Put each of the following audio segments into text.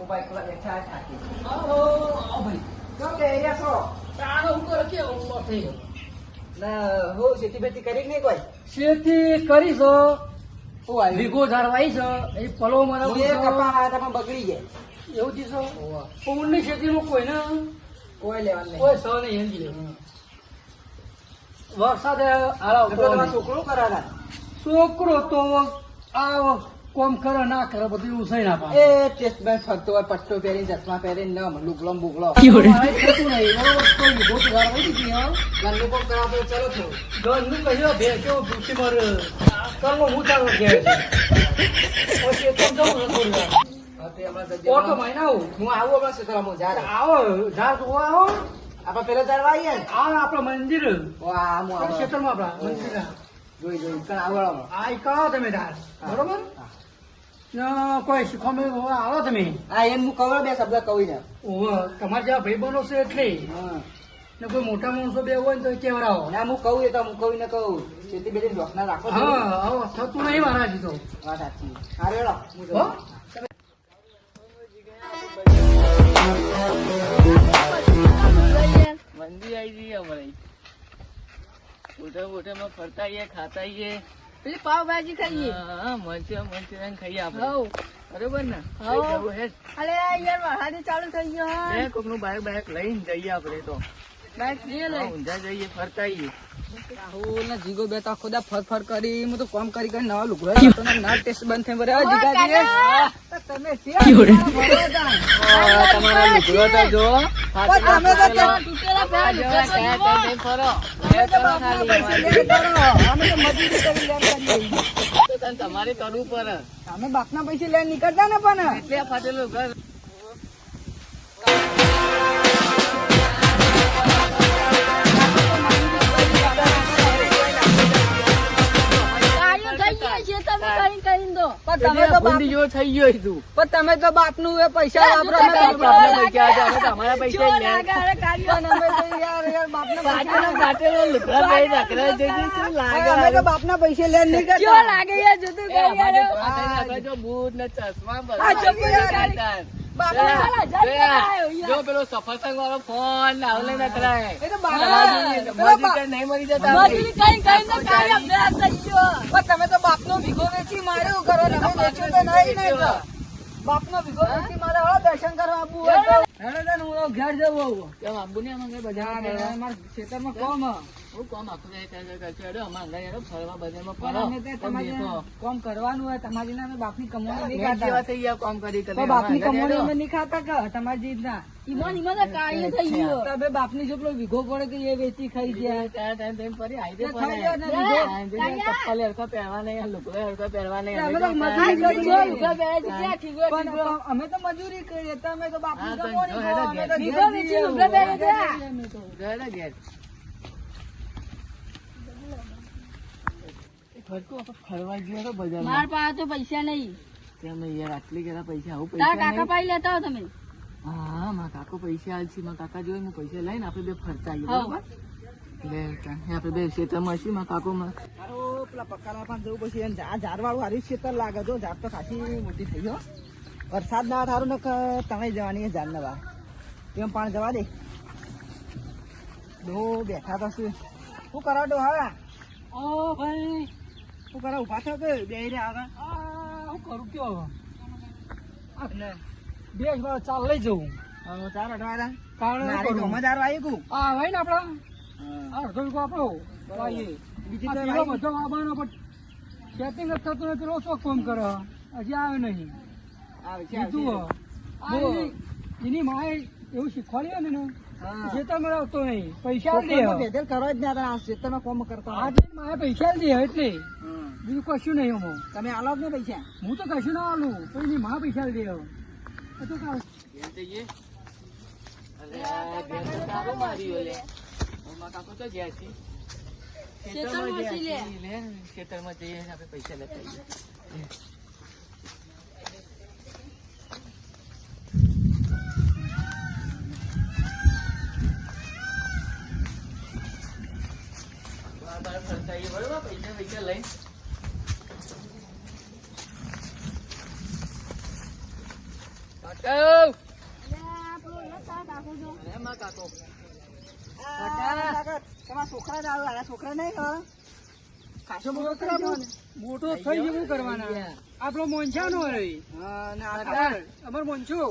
એકલા બેઠા છે oh, આવો, આવો. કેમ કે અહીંયા છો? તારો હું કરે કેવો ઊભો થઈ ગયો? ના, હું ખેતી બેતી કરી નહીં કોઈ? શેતી કરી છો શું આવ્યું? વીઘો ઝાડવાઈ છે એ પલો હું મરાવું એ. કપા પણ બગડી ગયા. એવું છો પવનની ખેતીમાં કોઈને કોઈ લેવાનું. કોઈ સહ નહીં એમ કીધું. વરસાદે હારા છોકરો કરાવતા. છોકરો તો આ કોમ કરો ના કરો બધું ઉસાઈ ના પાડે એ ટેસ્ટમેન્ટ ફરતો હોય પટ્ટો પહેરી ચશ્મા પહેરીને ન બુગડો મારે થતું નહીં. તો વીઘો તો ઝાડવાઈ દીધી કોમ કરાવતો ચલો છો. ઘરનું કહ્યું ભેંસો ભૂસી મર કરવો હું ચાલો કે પછી તો જવું થોડી. હા, તે ઓટો આવું. હું આવું હમણાં સીતારામમાં ઝાડ. આવો? ઝાડ જોવા આવો. આપણે પેલા ઝાડવા આવીએ આ આપણા મંદિર. ક્ષેત્રમાં આપણા મંદિર. જોઈ જોઈ કણ આવડો આ ઈ તમે ધાર બરોબર? કોઈ શીખવામાં આવો તમે. હા એમ હું કહો બે શબ્દ કહું ને તમારા જેવા ભાઈબંધો છે એટલે. હા. ને કોઈ મોટા માણસો બે હોય ને તો કેવડાવો? ના હું કહું એ તો હું કહું ને કહું. ખેતી બેટી જોખના રાખો હા થતું નહીં મારાથી તો. વાત સાચી. હારે? મંદી આવી ગઈ અમારે. મોટા મોટામાં ફરતા આવીએ ખાતા આવીએ પેલી પાવભાજી ખાઈએ. હા મંચુરિયન મંચુરિયન ખાઈએ આપણે. બરોબર ને? જવું હે. અરે યાર વરસાદી ચાલુ થઈ ગયો કોક કોકનું બાઈક બાઈક લઈને જઈએ આપણે તો. બાઈક લઈ. ઊંઝા જઈએ ફરતા આવીએ રાહુલ ના જીગો બે તો ખુદા ફર ફર કરી હું તો કામ કરી કરી નવા લુગડા ના ટેસ્ટ બંધ થઈ જીગાજી તો તમે તો. જો. તમે તો ફરો તમારે કરવું પડે. અમે બાપના પૈસે લઈને નીકળતા ને પણ. એટલે ફાટેલું ઘર. તમે તો બાપનું જેવો થઈ ગયો તું. પણ તમે તો બાપનું એ પૈસા વાપરો તમારા પૈસા લે. લાગે અરે કાર્યો પણ અમે તો યાર યાર બાપના ફાટેલા પૈસા શું લાગે ને ચશ્મા જો પેલો સફરસંગ વાળો ફોન ને આવલે ના કરાય એ તો બાપના તમારી પેલો મરજી બા- કે નહીં મરી જતા. મજૂરી કઈ કરીને તો કાર્યો બે થઈ ગયો તમે તો બાપનો ભીગો વેચી માર્યો કરો ને અમે વેચ્યું તો નહીં ને તો. બાપનો ભીગો વેચી મારે હળો દર્શન કરવા આબુ હોય તો. હેડો તાન હું ઘેર જવું. કેમ આબુ ને અમે બધા ના, ના, મારા ખેતરમાં કોમ હ. હું કોમ કરવાનું હોય તમારી ના બાપની કમાણી બાપની કમાણી. નહીં ખાતા કે તમારી ઈમાન ઈમાન થઈ ગયો. વીઘો પડે કે એ વેચી ખાઈ ગયા ત્યાં ફરી ને ચપ્પલ હરખા પહેરવા નહીં, લુગડા હરખા પહેરવા નહીં. અમે અમે તો મજૂરી કરીએ. તમે તો પહેરે છે ક્યાં ઠીકો પણ ઠીકો અમે તો મજૂરી કરીએ તમે તો બાપની હા, તો કમાણી જો ખાઓ, હેડો અમે તો ઘેર. ઘેર વીઘો વેચી જઈએ. લુગડા પહેરે છે હેડો ઘેર. ફરતું આપણે ફરવા ગયા તો બજારમાં. માર પાસે તો પૈસા નહીં. તેમ યાર આટલી પૈસા આવું પૈસા કાકા પાસે લેતા હો તમે. હા મારા કાકો પૈસા આલશે મારા કાકા જોઈ હું પૈસા લઈને આપણે બે ફરતા આવીએ બરાબર? એટલે ત્યાં આપણે બે ખેતરમાં છીએ મારા કાકો પેલા પક્કાલા પણ જવું પછી આ ઝાડ વાળું હારી ખેતર લાગે જો ઝાડ તો ખાસી મોટી થઈ ગયો વરસાદ ના થારું ને તમે જવાની ઝાડ ને વાર એમ પાણી જવા દે. દો બેઠા તો શું કરાવડો કરાવ હા ઓ ભાઈ. શું કરાવ ઊભા થયો કે બે રે આગળ હું કરું કયો બે ચાલ લઈ જવું. ચાર અઠવાડા કારણ કરું. મજાર આવી ગયું આ હોય ને આપડા? અડધો રૂપિયો આપણો બીજી તો બધો આવવાનો પણ setting જ થતું નથી પેલો શું કામ કરે. હજી આવે નહીં. આવે છે, હો. એની- માય એવું શીખવાડ્યું ને હા. ખેતરમાં આવતો નહીં. પૈસા કરવા જ ના હતા, આ ખેતરમાં કોમ કરતા. આજે માએ પૈસા દે એટલે. બીજું કશું નહીં હું. તમે આલો ને પૈસા. હું તો કશું ના આલું. તો એની માં પૈસા લઈ એ તો કાં? ઘેર જઈએ અરે આ ઘેર તો તારું માર્યું લે હવે મારા કાકો તો ગયા છે. ખેતરમાં જઈએ આપણે પૈસા લેતા ફરતા પૈસા પૈસા લઈને કહું. અલ્યા, પેલો નતા કાકો જો. અરે માં કાકો. આ કાકા, તમારા છોકરા જ આવે આ છોકરા નહીં હા મોટો થઈ જવું કરવાના ને અમાર મોંછો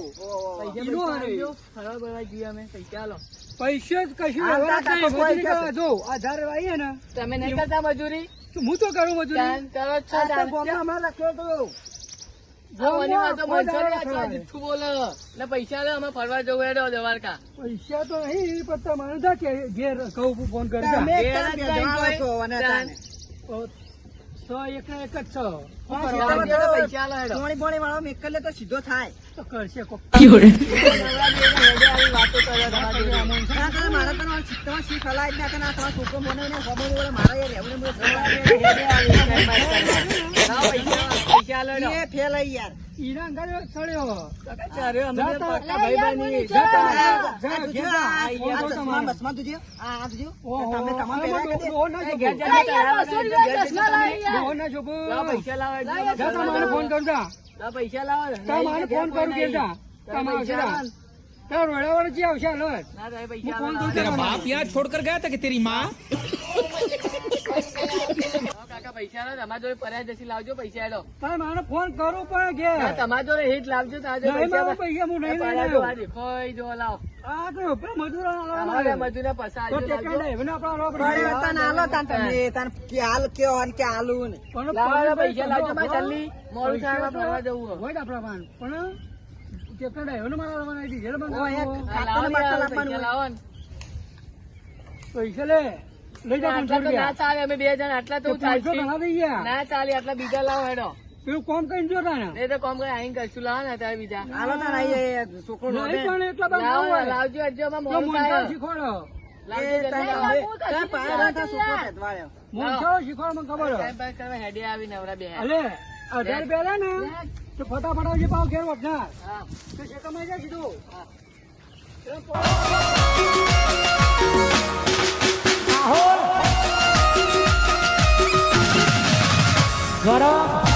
પૈસા જ કશું જ ને તમે નહીં કરતા મજૂરી હું તો કરું મજૂરી કરો છો પૈસા લે અમે ફરવા જવું હેડો દ્વારકા. પૈસા તો નહીં પણ તમારે થા કે ઘેર કહું ફોન કરતા તમે એક ઘેર તાર જ ભેજવાળો જાય છો અને ચાલ. તાને. સો એક ને એક જ છો. પોણી પોણી વાળો મેકલ તો સીધો થાય. તો કરશે તમારા. ના મારા તને ચિત્તમાં શી ફલાય જ ના કરે છોકરો મને ખબર મારા યાર રહેવું ને પાસ. એ ફેલાઈ યાર. તો તા. તા. તમારે. તમે તમારે યાર. તમારે ફોન કર જા. પૈસા લાવો તમારે ફોન કરું કે નહીં. જા? તમે તમે આવશે? આવશે બાપ જ. છોડકર ગયા હું કે તેરી બાપ પૈસા લાવો તમારા જોડે પર્યા જશે લાવજો પૈસા હેડો તારે મારો ફોન કરવો પણ કે? તમારા જોડે હિટ લાવજો મારા પૈસા હું નહીં પર્યા લઈ જો, આવ્યો. દેખો, જો લાવો. લાવજો. પણ પણ લાવજો. પણ. પૈસા લે. લઈ જા આટલા તો ના ચાલે અમે બે જણ આટલા તો ચાલશે. ના ચાલે આટલા બીજા લાવો હેડો. પેલું કોમ કઈ જો એ તો કોમ કરી આઈને કરશું. લાવો ને અત્યારે બીજા. હાલો તાન છોકરો નહીં રોડે. પણ એટલા બધા લાવો ના ને, હોય. લાવજો હજુ અમે તો મોડું મોંઢા થાય. શીખવાડો. લાવજો એ જલ્દી તાન લાવો. હવે તાન પાયા તાન છોકરો ભેજવાળ્યો. મોંઢા શીખવાડો મને ખબર હોય. ટાઈમ પાસ કરવા હેડે આવી બે અલે અઢાર પેલા ને તો ફટાફટ આવજે પાવ ઘેર વખના તો શેકામાં જા સીધું. Got up.